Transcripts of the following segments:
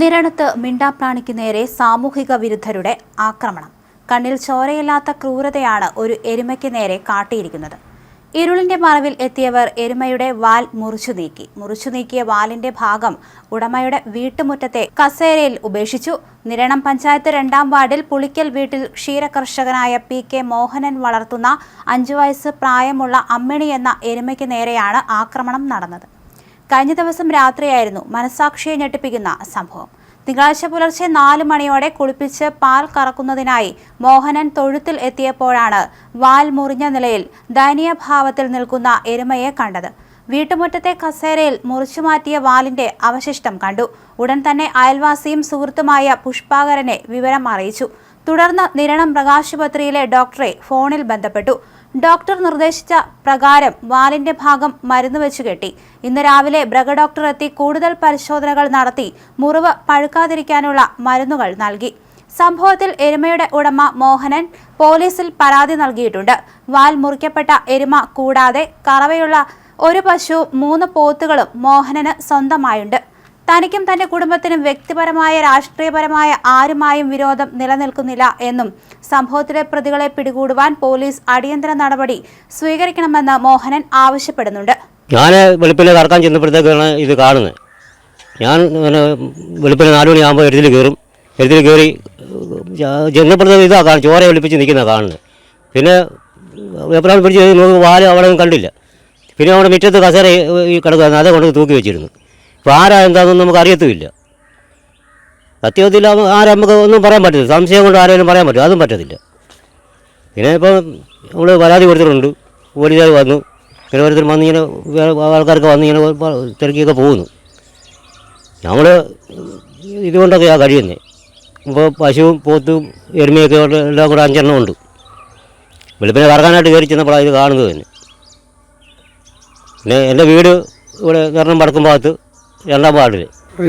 നിരണത്ത് മിണ്ടാപ്രാണിക്ക് നേരെ സാമൂഹിക വിരുദ്ധരുടെ ആക്രമണം. കണ്ണിൽ ചോരയില്ലാത്ത ക്രൂരതയാണ് ഒരു എരുമയ്ക്ക് നേരെ കാട്ടിയിരിക്കുന്നത്. ഇരുളിന്റെ മറവിൽ എത്തിയവർ എരുമയുടെ വാൽ മുറിച്ചു നീക്കി. മുറിച്ചു നീക്കിയ വാലിന്റെ ഭാഗം ഉടമയുടെ വീട്ടുമുറ്റത്തെ കസേരയിൽ ഉപേക്ഷിച്ചു. നിരണം പഞ്ചായത്ത് രണ്ടാം വാർഡിൽ പുളിക്കൽ വീട്ടിൽ ക്ഷീരകർഷകനായ പി കെ മോഹനൻ വളർത്തുന്ന അഞ്ചു വയസ്സ് പ്രായമുള്ള അമ്മിണി എന്ന എരുമയ്ക്ക് നേരെയാണ് ആക്രമണം നടന്നത്. കഴിഞ്ഞ ദിവസം രാത്രിയായിരുന്നു മനസാക്ഷിയെ ഞെട്ടിപ്പിക്കുന്ന സംഭവം. തിങ്കളാഴ്ച പുലർച്ചെ നാല് മണിയോടെ കുളിപ്പിച്ച് പാൽ കറക്കുന്നതിനായി മോഹനൻ തൊഴുത്തിൽ എത്തിയപ്പോഴാണ് വാൽ മുറിഞ്ഞ നിലയിൽ ദയനീയഭാവത്തിൽ നിൽക്കുന്ന എരുമയെ കണ്ടത്. വീട്ടുമുറ്റത്തെ കസേരയിൽ മുറിച്ചുമാറ്റിയ വാലിന്റെ അവശിഷ്ടം കണ്ടു. ഉടൻ തന്നെ അയൽവാസിയും സുഹൃത്തുമായ പുഷ്പാകരനെ വിവരം അറിയിച്ചു. തുടർന്ന് നിരണം മൃഗാശുപത്രിയിലെ ഡോക്ടറെ ഫോണിൽ ബന്ധപ്പെട്ടു. ഡോക്ടർ നിർദ്ദേശിച്ച പ്രകാരം വാലിന്റെ ഭാഗം മരുന്ന് വെച്ച് കെട്ടി. ഇന്ന് രാവിലെ ബ്രഗ ഡോക്ടർ എത്തി കൂടുതൽ പരിശോധനകൾ നടത്തി മുറിവ് പഴുക്കാതിരിക്കാനുള്ള മരുന്നുകൾ നൽകി. സംഭവത്തിൽ എരുമയുടെ ഉടമ മോഹനൻ പോലീസിൽ പരാതി നൽകിയിട്ടുണ്ട്. വാൽ മുറിക്കപ്പെട്ട എരുമ കൂടാതെ കറവയുള്ള ഒരു പശു മൂന്ന് പോത്തുകളും മോഹനന് സ്വന്തമായുണ്ട്. തനിക്കും തന്റെ കുടുംബത്തിനും വ്യക്തിപരമായ രാഷ്ട്രീയപരമായ ആരുമായും വിരോധം നിലനിൽക്കുന്നില്ല എന്നും സംഭവത്തിലെ പ്രതികളെ പിടികൂടുവാൻ പോലീസ് അടിയന്തര നടപടി സ്വീകരിക്കണമെന്ന് മോഹനൻ ആവശ്യപ്പെടുന്നുണ്ട്. ഞാൻ വെളുപ്പിനെ കറക്കാൻ ചെന്നപ്പോഴത്തേക്കാണ് ഇത് കാണുന്നത്. ഞാൻ വെളുപ്പിനെ നാല് മണിയാകുമ്പോൾ എഴുതിൽ കയറും. എഴുതിൽ കയറി ചെന്നപ്പോഴത്തേക്ക് ഇതാ കാണും ചോര വെളുപ്പിച്ച് നിൽക്കുന്ന കാണുന്നത്. പിന്നെ എപ്പോഴാണ് പിടിച്ച് നോക്കി വാൽ അവിടെ കണ്ടില്ല. പിന്നെ അവിടെ മുറ്റത്ത് കസേര ഈ കിടക്കുക അതേ കൊണ്ട് തൂക്കി വെച്ചിരുന്നു. ഇപ്പോൾ ആരാ എന്താണെന്നൊന്നും നമുക്ക് അറിയത്തുമില്ല. സത്യത്തിൽ ആരാ നമുക്ക് ഒന്നും പറയാൻ പറ്റില്ല സംശയം കൊണ്ട് ആരെങ്കിലും പറയാൻ പറ്റും അതും പറ്റത്തില്ല. പിന്നെ ഇപ്പോൾ നമ്മൾ പരാതി കൊടുത്തിട്ടുണ്ട്. പോലീസുകാർ വന്നു. ഇങ്ങനെ ഓരോരുത്തർ വന്ന് ഇങ്ങനെ ആൾക്കാർക്ക് വന്ന് ഇങ്ങനെ തിരക്കിയൊക്കെ പോകുന്നു. നമ്മൾ ഇതുകൊണ്ടൊക്കെയാണ് കഴിയുന്നത് ഇപ്പോൾ പശുവും പോത്തും എരുമയൊക്കെ എല്ലാം കൂടെ അഞ്ചെണ്ണം ഉണ്ട്. വെളുപ്പിനെ കറങ്ങാനായിട്ട് കയറി ചെന്നപ്പോഴാണ് ഇത് കാണുന്നത് തന്നെ. പിന്നെ എന്റെ വീട് ഇവിടെ കാരണം വടക്കും ഭാഗത്ത്. വാർഡിൽ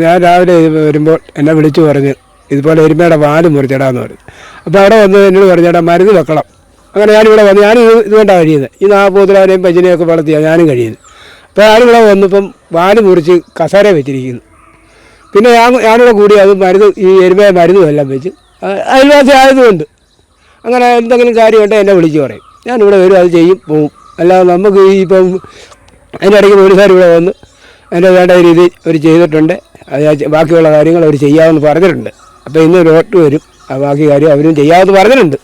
ഞാൻ രാവിലെ വരുമ്പോൾ എന്നെ വിളിച്ചു പറഞ്ഞ് ഇതുപോലെ എരുമയുടെ വാൽ മുറിച്ചിടാന്ന് പറഞ്ഞു. അപ്പോൾ അവിടെ വന്ന് എന്നോട് പറഞ്ഞേടാ മരുന്ന് വെക്കണം. അങ്ങനെ ഞാനിവിടെ വന്ന് ഞാനും ഇത് ഇതുകൊണ്ടാണ് കഴിയുന്നത് ഈ നാൽപ്പതിനായിരം പച്ചിനെയൊക്കെ വളർത്തിയാണ് ഞാനും കഴിയുന്നത് അപ്പോൾ ഞാനിവിടെ വന്നപ്പം വാൽ മുറിച്ച് കസേര വെച്ചിരിക്കുന്നു. പിന്നെ ഞാൻ ഞാനിവിടെ കൂടി അത് മരുന്ന് ഈ എരുമയെ മരുന്നും എല്ലാം വെച്ച് അയൽവാസി ആയതുകൊണ്ട് അങ്ങനെ എന്തെങ്കിലും കാര്യമുണ്ടെങ്കിൽ എന്നെ വിളിച്ച് പറയും. ഞാനിവിടെ വരും അത് ചെയ്യും പോവും. അല്ലാതെ നമുക്ക് ഈ ഇപ്പം അതിന്റെ ഇടയ്ക്ക് പോലീസുകാർ ഇവിടെ വന്ന് അതിന്റെ വേണ്ട രീതി അവർ ചെയ്തിട്ടുണ്ട്. അത് ബാക്കിയുള്ള കാര്യങ്ങൾ അവർ ചെയ്യാമെന്ന് പറഞ്ഞിട്ടുണ്ട്. അപ്പോൾ ഇന്ന് ഒരു വോട്ട് വരും. ആ ബാക്കി കാര്യം അവരും ചെയ്യാമെന്ന് പറഞ്ഞിട്ടുണ്ട്.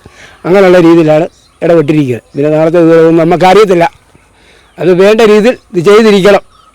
അങ്ങനെയുള്ള രീതിയിലാണ് ഇടപെട്ടിരിക്കുന്നത്. പിന്നെ നാളത്തെ നമുക്കറിയത്തില്ല. അത് വേണ്ട രീതിയിൽ ഇത് ചെയ്തിരിക്കണം.